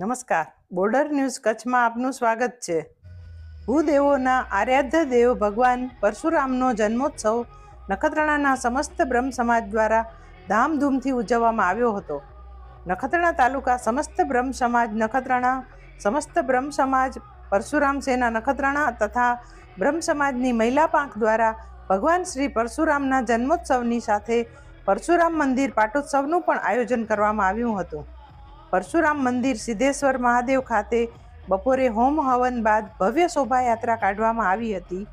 નમસ્કાર. Border news કચ્છમાં આપનું સ્વાગત છે. ભૂદેવોના આરાધ્ય દેવ ભગવાન પરશુરામનો જન્મોત્સવ નખત્રાણાના સમસ્ત બ્રહ્મ સમાજ દ્વારા ધામધૂમથી ઉજવવામાં આવ્યો હતો. નખત્રાણા તાલુકા સમસ્ત બ્રહ્મ સમાજ નખત્રાણા સમસ્ત બ્રહ્મ સમાજ પરશુરામ સેના નખત્રાણા તથા બ્રહ્મ સમાજની મહિલા પાંખ દ્વારા ભગવાન શ્રી પરશુરામના જન્મોત્સવની સાથે પરશુરામ મંદિર પાટોત્સવનું પણ આયોજન કરવામાં આવ્યું હતું. પરશુરામ મંદિર સિદ્ધેશ્વર મહાદેવ ખાતે બપોરે હોમ હવન બાદ ભવ્ય શોભાયાત્રા કાઢવામાં આવી હતી,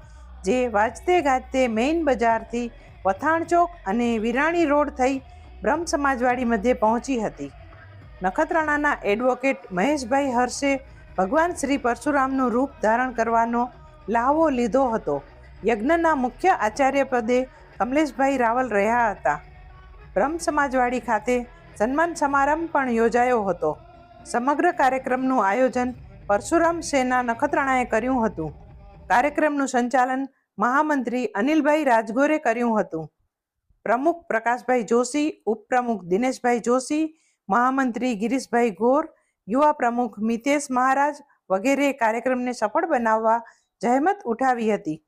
જે વાજતે ગાજતે મેઇન બજારથી વથાણ ચોક અને વિરાણી રોડ થઈ બ્રહ્મ સમાજવાડી મધ્યે પહોંચી હતી. નખત્રાણાના એડવોકેટ મહેશભાઈ હર્ષે ભગવાન શ્રી પરશુરામનું રૂપ ધારણ કરવાનો લાહવો લીધો હતો. યજ્ઞના મુખ્ય આચાર્ય પદે કમલેશભાઈ રાવલ રહ્યા હતા. બ્રહ્મ સમાજવાડી ખાતે સન્માન સમારંભ પણ યોજાયો હતો. સમગ્ર કાર્યક્રમનું આયોજન પરશુરામ સેના નખત્રાણાએ કર્યું હતું. કાર્યક્રમનું સંચાલન મહામંત્રી અનિલભાઈ રાજગોરે કર્યું હતું. પ્રમુખ પ્રકાશભાઈ જોશી, ઉપપ્રમુખ દિનેશભાઈ જોશી, મહામંત્રી ગિરીશભાઈ ગોર, યુવા પ્રમુખ મિતેશ મહારાજ વગેરે કાર્યક્રમને સફળ બનાવવા જહેમત ઉઠાવી હતી.